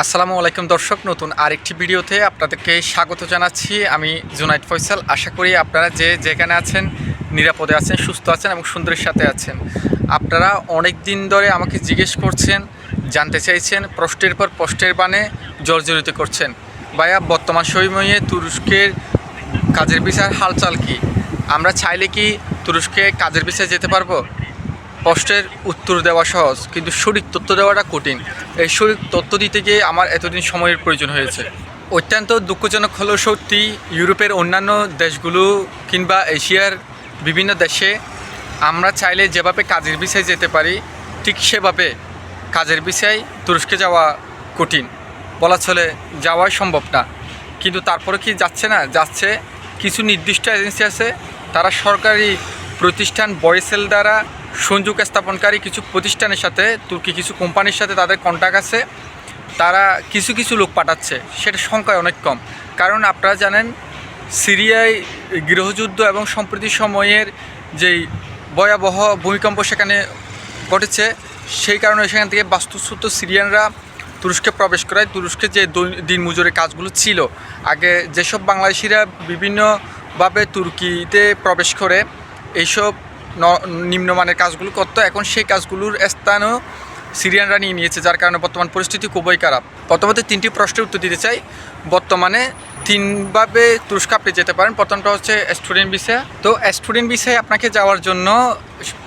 আসসালামু আলাইকুম দর্শক, নতুন আরেকটি ভিডিওতে আপনাদেরকে স্বাগত জানাচ্ছি। আমি জুনাইদ ফয়সাল। আশা করি আপনারা যে যেখানে আছেন, নিরাপদে আছেন, সুস্থ আছেন এবং সুন্দরের সাথে আছেন। আপনারা অনেক দিন ধরে আমাকে জিজ্ঞেস করছেন, জানতে চাইছেন, প্রশ্নের পর প্রশ্নের বানে জর্জরিত করছেন। ভাইয়া, বর্তমান সময়ে তুরস্কের কাজের বিচার হালচাল কি? আমরা চাইলে কি তুরস্কে কাজের বিচার যেতে পারব? প্রশ্নের উত্তর দেওয়া সহজ, কিন্তু সঠিক তথ্য দেওয়াটা কঠিন। এই সঠিক তথ্য দিতে গিয়ে আমার এতদিন সময়ের প্রয়োজন হয়েছে। অত্যন্ত দুঃখজনক হলো সত্যি, ইউরোপের অন্যান্য দেশগুলো কিংবা এশিয়ার বিভিন্ন দেশে আমরা চাইলে যেভাবে কাজের বিষয়ে যেতে পারি, ঠিক সেভাবে কাজের বিষয়ে তুরস্কে যাওয়া কঠিন। বলা চলে যাওয়াই সম্ভব না। কিন্তু তারপরে কি যাচ্ছে না? যাচ্ছে কিছু নির্দিষ্ট এজেন্সি আছে, তারা সরকারি প্রতিষ্ঠান বয়েসেল দ্বারা সংযোগ স্থাপনকারী কিছু প্রতিষ্ঠানের সাথে, তুর্কি কিছু কোম্পানির সাথে তাদের কন্ট্যাক্ট আছে। তারা কিছু কিছু লোক পাঠাচ্ছে। সেটা সংখ্যায় অনেক কম। কারণ আপনারা জানেন, সিরিয়ায় গৃহযুদ্ধ এবং সম্প্রতি সময়ের যেই ভয়াবহ ভূমিকম্প সেখানে ঘটেছে, সেই কারণে সেখান থেকে বাস্তুচ্যুত সিরিয়ানরা তুরস্কে প্রবেশ করায়। তুরস্কে যে দৈ- দিন মজুরের কাজগুলো ছিল, আগে যেসব বাংলাদেশিরা বিভিন্নভাবে তুর্কিতে প্রবেশ করে, এইসব নিম্নমানের কাজগুলো করতো। এখন সেই কাজগুলোর স্থানও সিরিয়ানরা নিয়ে নিয়েছে, যার কারণে বর্তমান পরিস্থিতি খুবই খারাপ। প্রথমত তিনটি প্রশ্নের উত্তর দিতে চাই। বর্তমানে তিনভাবে তুরস্ক আপনি যেতে পারেন। প্রথমটা হচ্ছে স্টুডেন্ট ভিসা। তো স্টুডেন্ট ভিসায় আপনাকে যাওয়ার জন্য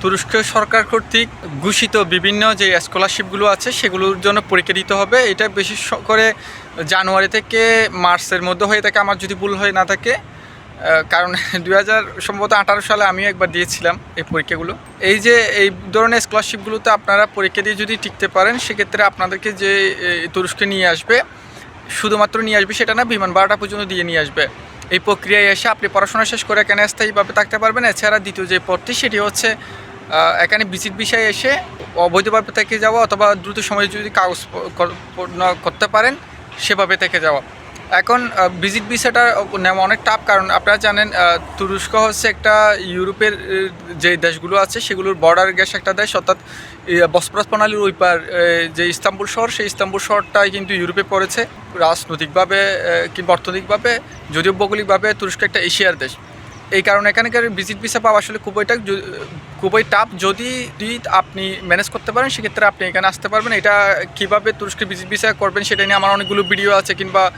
তুরস্ক সরকার কর্তৃক ঘোষিত বিভিন্ন যে স্কলারশিপগুলো আছে, সেগুলোর জন্য পরীক্ষা দিতে হবে। এটা বিশেষ করে জানুয়ারি থেকে মার্চের মধ্যে হয়ে থাকে। আমার যদি ভুল হয়ে না থাকে কারণ দুই হাজার সম্ভবত আঠারো সালে আমিও একবার দিয়েছিলাম এই পরীক্ষাগুলো। এই যে এই ধরনের স্কলারশিপগুলোতে আপনারা পরীক্ষা দিয়ে যদি টিকতে পারেন, সেক্ষেত্রে আপনাদেরকে যে তুরস্কে নিয়ে আসবে, শুধুমাত্র নিয়ে আসবে সেটা না, বিমান ভাড়াটা পর্যন্ত দিয়ে নিয়ে আসবে। এই প্রক্রিয়ায় এসে আপনি পড়াশোনা শেষ করে এখানে স্থায়ীভাবে থাকতে পারবেন। এছাড়া দ্বিতীয় যে পথটি সেটি হচ্ছে এখানে ভিজিট বিষয়ে এসে অবৈধভাবে থেকে যাওয়া অথবা দ্রুত সময়ে যদি কাগজ করতে পারেন, সেভাবে থেকে যাওয়া। এখন ভিজিট ভিসাটা নেওয়া অনেক টাফ কারণ আপনারা জানেন তুরস্ক হচ্ছে একটা ইউরোপের যে দেশগুলো আছে, সেগুলোর বর্ডার গ্যাস একটা দেশ, অর্থাৎ বসপরাস প্রণালীর ওই পার যে ইস্তাম্বুল শহর, সেই ইস্তাম্বুল শহরটাই কিন্তু ইউরোপে পড়েছে, রাজনৈতিকভাবে কিংবা অর্থনৈতিকভাবে, যদিও ভৌগোলিকভাবে তুরস্ক একটা এশিয়ার দেশ। এই কারণে এখানকার ভিজিট ভিসা পাওয়া আসলে খুবই য- খুবই টাফ যদি আপনি ম্যানেজ করতে পারেন, সেক্ষেত্রে আপনি এখানে আসতে পারবেন। এটা কীভাবে তুরস্কের ভিজিট ভিসা করবেন, সেটা নিয়ে আমার অনেকগুলো ভিডিও আছে, কিংবা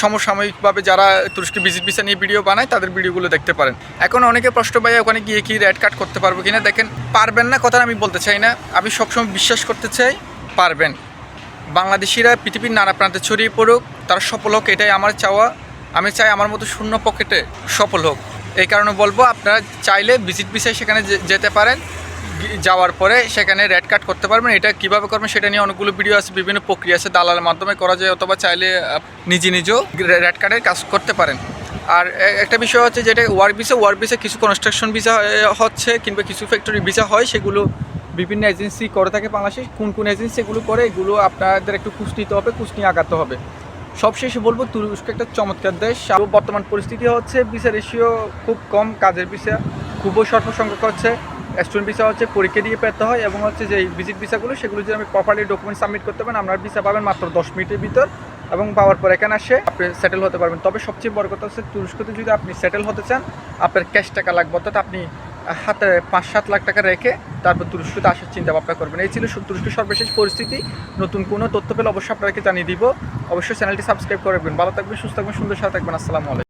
সমসাময়িকভাবে যারা তুরস্কের ভিজিট ভিসা নিয়ে ভিডিও বানায়, তাদের ভিডিওগুলো দেখতে পারেন। এখন অনেকে প্রশ্ন পাই ওখানে গিয়ে কি রেড কার্ড করতে পারব কিনা? দেখেন, পারবেন না, কথা আমি বলতে চাই না। আমি সবসময় বিশ্বাস করতে চাই, পারবেন। বাংলাদেশিরা পৃথিবীর নানা প্রান্তে ছড়িয়ে পড়ুক, তারা সফল হোক, এটাই আমার চাওয়া। আমি চাই আমার মতো শূন্য পকেটে সফল হোক। এই কারণে বলব, আপনারা চাইলে ভিজিট ভিসায় সেখানে যেতে পারেন। যাওয়ার পরে সেখানে রেড কার্ড করতে পারবেন। এটা কীভাবে করবেন সেটা নিয়ে অনেকগুলো ভিডিও আছে, বিভিন্ন প্রক্রিয়া আছে, দালালের মাধ্যমে করা যায় অথবা চাইলে নিজে নিজেও রেড কার্ডের কাজ করতে পারেন। আর একটা বিষয় হচ্ছে যেটা ওয়ার্ক ভিসা ওয়ার্ক ভিসা কিছু কনস্ট্রাকশন ভিসা হচ্ছে কিংবা কিছু ফ্যাক্টরি ভিসা হয়, সেগুলো বিভিন্ন এজেন্সি করে থাকে বাংলাদেশে। কোন কোন এজেন্সি এগুলো করে, এগুলো আপনাদের একটু খুশ নিতে হবে খুশ নিয়ে আগাতে হবে। সবশেষে বলব, তুরস্ক একটা চমৎকার দেশ। বর্তমান পরিস্থিতি হচ্ছে ভিসা রেশিও খুব কম, কাজের ভিসা খুবই স্বল্প সংখ্যক হচ্ছে। স্টুডেন্ট ভিসা হচ্ছে পরীক্ষা দিয়ে পেতে হয় এবং হচ্ছে যে ভিজিট ভিসাগুলো, সেগুলো যদি আমি প্রপারলি ডকুমেন্ট সাবমিট করতে পারেন, আপনার ভিসা পাবেন মাত্র দশ মিনিটের ভিতর এবং পাওয়ার পর এখানে আসে আপনি সেটেল হতে পারবেন। তবে সবচেয়ে বড় কথা হচ্ছে তুরস্কতে যদি আপনি সেটেল হতে চান, আপনার ক্যাশ টাকা লাগবে, অর্থাৎ আপনি হাতে পাঁচ সাত লাখ টাকা রেখে তারপর তুরস্কতে আসার চিন্তা ভাবনা করবেন। এই ছিল তুরস্কের সর্বশেষ পরিস্থিতি। নতুন কোনো তথ্য পেলে অবশ্যই আপনাকে জানিয়ে দিব। অবশ্যই চ্যানেলটি সাবস্ক্রাইব করবেন ভালো থাকবেন, সুস্থ থাকবেন, সুন্দর সাথে থাকবেন। আসসালামু আলাইকুম।